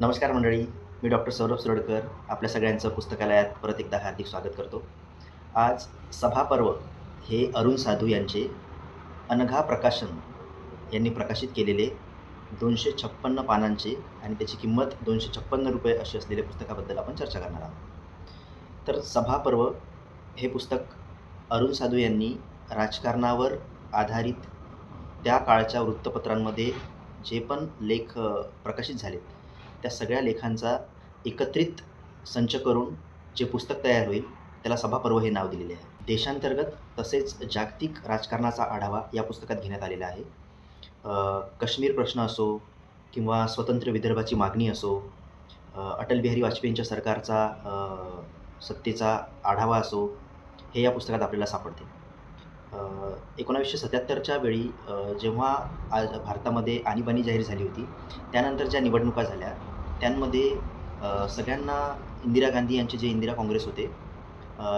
नमस्कार मंडळी मी डॉक्टर सौरभ सुरडकर आपल्या सगळ्यांचं पुस्तकालयात परत एकदा हार्दिक स्वागत करतो. आज सभापर्व हे अरुण साधू यांचे अनघा प्रकाशन यांनी प्रकाशित केलेले दोनशे छप्पन्न पानांचे आणि त्याची किंमत दोनशे छप्पन्न रुपये अशी असलेल्या पुस्तकाबद्दल आपण चर्चा करणार आहोत. तर सभापर्व हे पुस्तक अरुण साधू यांनी राजकारणावर आधारित त्या काळच्या वृत्तपत्रांमध्ये जे पण लेख प्रकाशित झालेत त्या सगळ्या लेखांचा एकत्रित संच करून जे पुस्तक तयार होईल त्याला सभापर्व हे नाव दिलेले आहे. देशांतर्गत तसेच जागतिक राजकारणाचा आढावा या पुस्तकात घेण्यात आलेला आहे. काश्मीर प्रश्न असो किंवा स्वतंत्र विदर्भाची मागणी असो अटल बिहारी वाजपेयींच्या सरकारचा सत्तेचा आढावा असो हे या पुस्तकात आपल्याला सापडते. एकोणावीसशे सत्याहत्तरच्या वेळी जेव्हा आज भारतामध्ये आणीबाणी जाहीर झाली होती त्यानंतर ज्या निवडणुका झाल्या. त्यांमध्ये सगळ्यांना इंदिरा गांधी यांचे जे इंदिरा काँग्रेस होते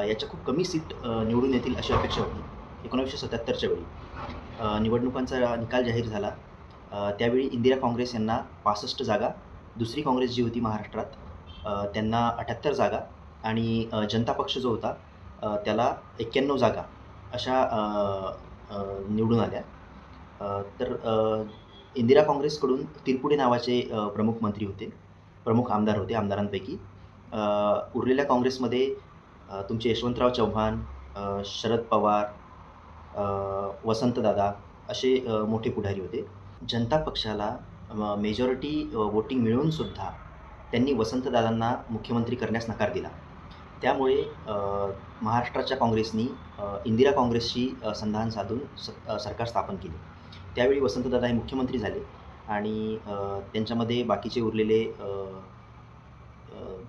याच्या खूप कमी सीट निवडून येतील अशी अपेक्षा होती एकोणावीसशे सत्याहत्तरच्या वेळी. निवडणुकांचा निकाल जाहीर झाला. त्यावेळी इंदिरा काँग्रेस यांना पासष्ट जागा दुसरी काँग्रेस जी होती महाराष्ट्रात त्यांना अठ्याहत्तर जागा आणि जनता पक्ष जो होता त्याला एक्क्याण्णव जागा अशा निवडून आल्या. तर इंदिरा काँग्रेसकडून तिरपुडे नावाचे प्रमुख मंत्री होते. प्रमुख आमदार होते आमदारांपैकी. उरलेल्या काँग्रेसमध्ये तुमचे यशवंतराव चव्हाण शरद पवार वसंतदादा असे मोठे पुढारी होते. जनता पक्षाला मेजॉरिटी वोटिंग मिळूनसुद्धा त्यांनी वसंतदादांना मुख्यमंत्री करण्यास नकार दिला. त्यामुळे महाराष्ट्राच्या काँग्रेसनी इंदिरा काँग्रेसशी संधान साधून स सरकार स्थापन केले. त्यावेळी वसंतदादा हे मुख्यमंत्री झाले. आणि त्यांच्यामध्ये बाकीचे उरलेले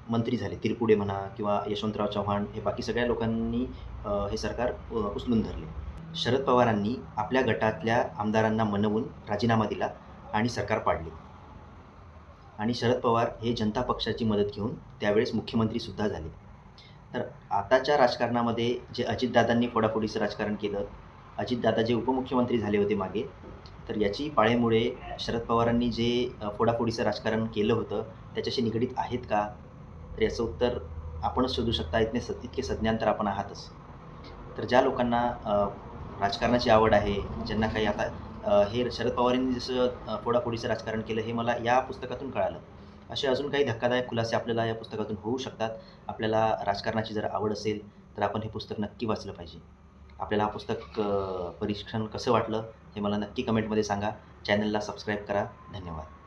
मंत्री झाले. तिरपुडे म्हणा किंवा यशवंतराव चव्हाण हे बाकी सगळ्या लोकांनी हे सरकार उचलून धरले. शरद पवारांनी आपल्या गटातल्या आमदारांना मनवून राजीनामा दिला आणि सरकार पाडले. आणि शरद पवार हे जनता पक्षाची मदत घेऊन त्यावेळेस मुख्यमंत्रीसुद्धा झाले. तर आताच्या राजकारणामध्ये जे अजितदादांनी फोडाफोडीचं राजकारण केलं अजितदादा जे उपमुख्यमंत्री झाले होते मागे तर याची पाळेमुळे शरद पवारांनी जे फोडाफोडीचं राजकारण केलं होतं त्याच्याशी निगडीत आहेत का? तर याचं उत्तर आपणच शोधू शकता. इतने स इतके सज्ञान तर आपण आहातच. तर ज्या लोकांना राजकारणाची आवड आहे ज्यांना काही आता हे शरद पवारांनी जसं फोडाफोडीचं राजकारण केलं हे मला या पुस्तकातून कळालं. असे अजून काही धक्कादायक खुलासे आपल्याला या पुस्तकातून होऊ शकतात. आपल्याला राजकारणाची जर आवड असेल तर आपण हे पुस्तक नक्की वाचलं पाहिजे. आपल्याला हा पुस्तक परीक्षण कसं वाटलं हे मला नक्की कमेंटमध्ये सांगा. चॅनलला सबस्क्राईब करा. धन्यवाद.